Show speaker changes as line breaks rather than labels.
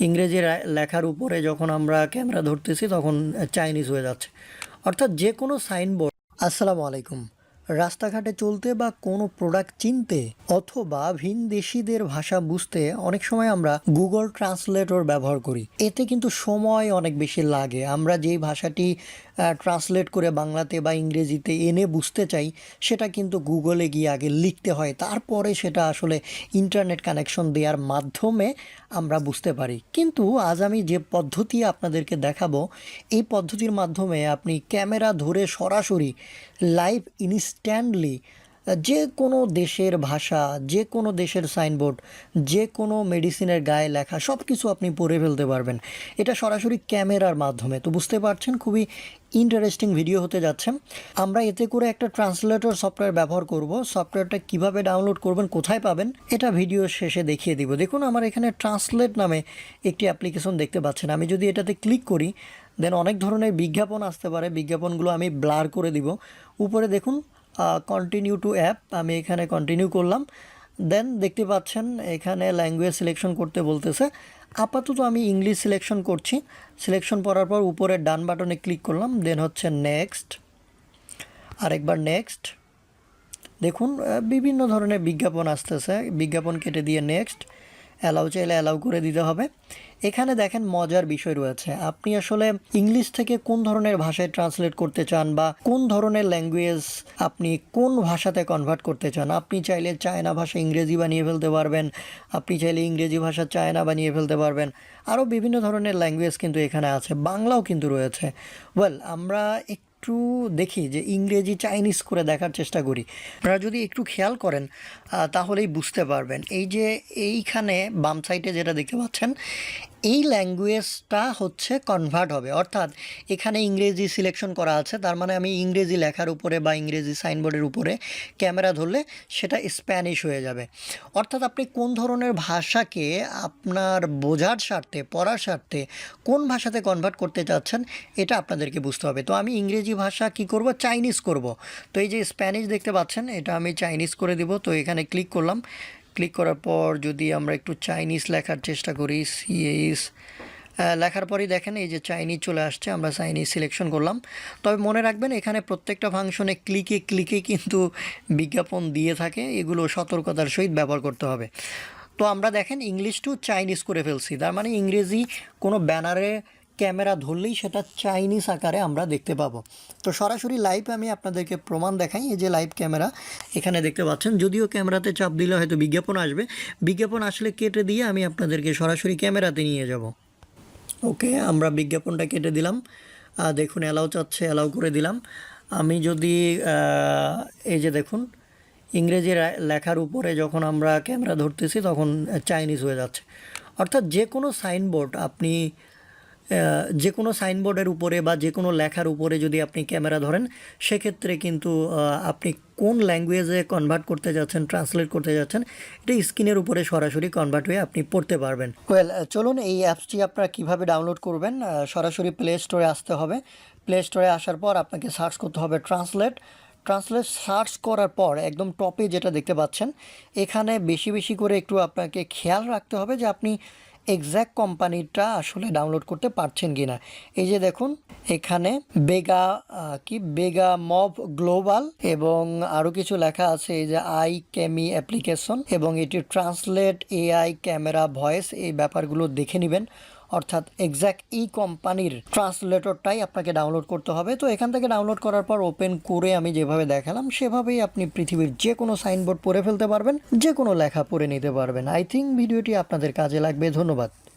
ইংরেজি লেখার উপরে যখন আমরা ক্যামেরা ধরতেছি, তখন চাইনিজ হয়ে যাচ্ছে। অর্থাৎ যে কোনো সাইনবোর্ড, আসসালামু আলাইকুম, রাস্তাঘাটে চলতে বা কোনো প্রোডাক্ট চিনতে অথবা ভিন দেশিদের ভাষা বুঝতে অনেক সময় আমরা গুগল ট্রান্সলেটর ব্যবহার করি। এতে কিন্তু সময় অনেক বেশি লাগে। আমরা যেই ভাষাটি ট্রান্সলেট করে বাংলাতে বা ইংরেজিতে এনে বুঝতে চাই, সেটা কিন্তু গুগলে গিয়ে আগে লিখতে হয়। তারপরে সেটা আসলে ইন্টারনেট কানেকশন দেওয়ার মাধ্যমে আমরা বুঝতে পারি। কিন্তু আজ আমি যে পদ্ধতি আপনাদেরকে দেখাবো, এই পদ্ধতির মাধ্যমে আপনি ক্যামেরা ধরে সরাসরি লাইভ ইনস্ট্যান্টলি যে কোনো দেশের ভাষা, যে কোনো দেশের সাইনবোর্ড, যে কোনো মেডিসিনের গায়ে লেখা সব কিছু আপনি পড়ে ফেলতে পারবেন। এটা সরাসরি ক্যামেরার মাধ্যমে। তো বুঝতে পারছেন, খুবই ইন্টারেস্টিং ভিডিও হতে যাচ্ছে। আমরা এতে করে একটা ট্রান্সলেটর সফটওয়্যার ব্যবহার করব। সফটওয়্যারটা কীভাবে ডাউনলোড করবেন, কোথায় পাবেন, এটা ভিডিও শেষে দেখিয়ে দিব। দেখুন, আমার এখানে ট্রান্সলেট নামে একটি অ্যাপ্লিকেশন দেখতে পাচ্ছেন। আমি যদি এটাতে ক্লিক করি দেন অনেক ধরনের বিজ্ঞাপন আসতে পারে। বিজ্ঞাপনগুলো আমি ব্লার করে দিব। উপরে দেখুন কন্টিনিউ টু অ্যাপ আমি এখানে কন্টিনিউ করলাম। দেন দেখতে পাচ্ছেন এখানে ল্যাঙ্গুয়েজ সিলেকশন করতে বলতেছে। আপাতত আমি ইংলিশ সিলেকশন করছি। সিলেকশন করার পর উপরে ডান বাটনে ক্লিক করলাম। দেন হচ্ছে নেক্সট আরেকবার নেক্সট দেখুন বিভিন্ন ধরনের বিজ্ঞাপন আসতেছে। বিজ্ঞাপন কেটে দিয়ে নেক্সট অ্যালাউ চাইলে অ্যালাউ করে দিতে হবে। এখানে দেখেন মজার বিষয় রয়েছে। আপনি আসলে ইংলিশ থেকে কোন ধরনের ভাষায় ট্রান্সলেট করতে চান বা কোন ধরনের ল্যাঙ্গুয়েজ আপনি কোন ভাষাতে কনভার্ট করতে চান, আপনি চাইলে চায়না ভাষা ইংরেজি বানিয়ে ফেলতে পারবেন, আপনি চাইলে ইংরেজি ভাষা চায়না বানিয়ে ফেলতে পারবেন। আরও বিভিন্ন ধরনের ল্যাঙ্গুয়েজ কিন্তু এখানে আছে, বাংলাও কিন্তু রয়েছে। ওয়েল আমরা একটু দেখি যে ইংরেজি, চাইনিজ করে দেখার চেষ্টা করি। আপনারা যদি একটু খেয়াল করেন তাহলেই বুঝতে পারবেন। এই যে এইখানে বাম সাইডে যেটা দেখতে পাচ্ছেন, এই ল্যাঙ্গুয়েজটা হচ্ছে কনভার্ট হবে। অর্থাৎ এখানে ইংরেজি সিলেকশন করা আছে, তার মানে আমি ইংরেজি লেখার উপরে বা ইংরেজি সাইনবোর্ডের উপরে ক্যামেরা ধরলে সেটা স্প্যানিশ হয়ে যাবে। অর্থাৎ আপনি কোন ধরনের ভাষাকে আপনার বোঝার স্বার্থে, পড়ার স্বার্থে কোন ভাষাতে কনভার্ট করতে চাচ্ছেন, এটা আপনাদেরকে বুঝতে হবে। তো আমি ইংরেজি ভাষা কি করব? চাইনিজ করব। তো এই যে স্প্যানিশ দেখতে পাচ্ছেন, এটা আমি চাইনিজ করে দিব। তো এখানে ক্লিক করলাম। ক্লিক করার পর যদি আমরা একটু চাইনিজ লেখার চেষ্টা করি সিএইস লেখার পরই দেখেন এই যে চাইনিজ চলে আসছে, আমরা চাইনিজ সিলেকশন করলাম। তবে মনে রাখবেন, এখানে প্রত্যেকটা ফাংশনে ক্লিকে ক্লিকে কিন্তু বিজ্ঞাপন দিয়ে থাকে। এগুলো সতর্কতার সহিত ব্যবহার করতে হবে। তো আমরা দেখেন ইংলিশ টু চাইনিজ করে ফেলছি। তার মানে ইংরেজি কোনো ব্যানারে ক্যামেরা ধরলেই সেটা চাইনিজ আকারে আমরা দেখতে পাবো। তো সরাসরি লাইভ আমি আপনাদেরকে প্রমাণ দেখাই, এই যে লাইভ ক্যামেরা এখানে দেখতে পাচ্ছেন। যদিও ক্যামেরাতে চাপ দিলে হয়তো বিজ্ঞাপন আসবে। বিজ্ঞাপন আসলে কেটে দিয়ে আমি আপনাদেরকে সরাসরি ক্যামেরাতে নিয়ে যাব। ওকে, আমরা বিজ্ঞাপনটা কেটে দিলাম। দেখুন অ্যালাউ চাচ্ছে অ্যালাউ করে দিলাম। আমি যদি এই যে দেখুন, ইংরেজি লেখার উপরে যখন আমরা ক্যামেরা ধরতেছি তখন চাইনিজ হয়ে যাচ্ছে। অর্থাৎ যে কোনো সাইনবোর্ড আপনি যে কোনো সাইনবোর্ডের উপরে বা যে কোনো লেখার উপরে যদি আপনি ক্যামেরা ধরেন, সেক্ষেত্রে কিন্তু আপনি কোন ল্যাঙ্গুয়েজে কনভার্ট করতে যাচ্ছেন ট্রান্সলেট করতে যাচ্ছেন, এটা স্ক্রিনের উপরে সরাসরি কনভার্ট হয়ে আপনি পড়তে পারবেন। ওয়েল চলুন এই অ্যাপসটি আপনারা কীভাবে ডাউনলোড করবেন সরাসরি প্লে স্টোরে আসতে হবে। প্লে স্টোরে আসার পর আপনাকে সার্চ করতে হবে ট্রান্সলেট ট্রান্সলেট সার্চ করার পর একদম টপে যেটা দেখতে পাচ্ছেন, এখানে বেশি বেশি করে একটু আপনাকে খেয়াল রাখতে হবে যে আপনি এক্স্যাক্ট কোম্পানিটা আসলে ডাউনলোড করতে পারছেন কি না এই যে দেখুন, এখানে বেগা কি? বেগা মব গ্লোবাল এবং আরও কিছু লেখা আছে, এই যে আই ক্যামি অ্যাপ্লিকেশন এবং এটি ট্রান্সলেট এআই ক্যামেরা ভয়েস এই ব্যাপারগুলো দেখে নেবেন। অর্থাৎ এক্স্যাক্ট ই কোম্পানির ট্রান্সলেটরটাই আপনাকে ডাউনলোড করতে হবে। তো এখান থেকে ডাউনলোড করার পর ওপেন করে আমি যেভাবে দেখালাম, সেভাবেই আপনি পৃথিবীর যে কোনো সাইনবোর্ড পড়ে ফেলতে পারবেন, যে কোনো লেখা পড়ে নিতে পারবেন। আই থিঙ্ক ভিডিওটি আপনাদের কাজে লাগবে। ধন্যবাদ।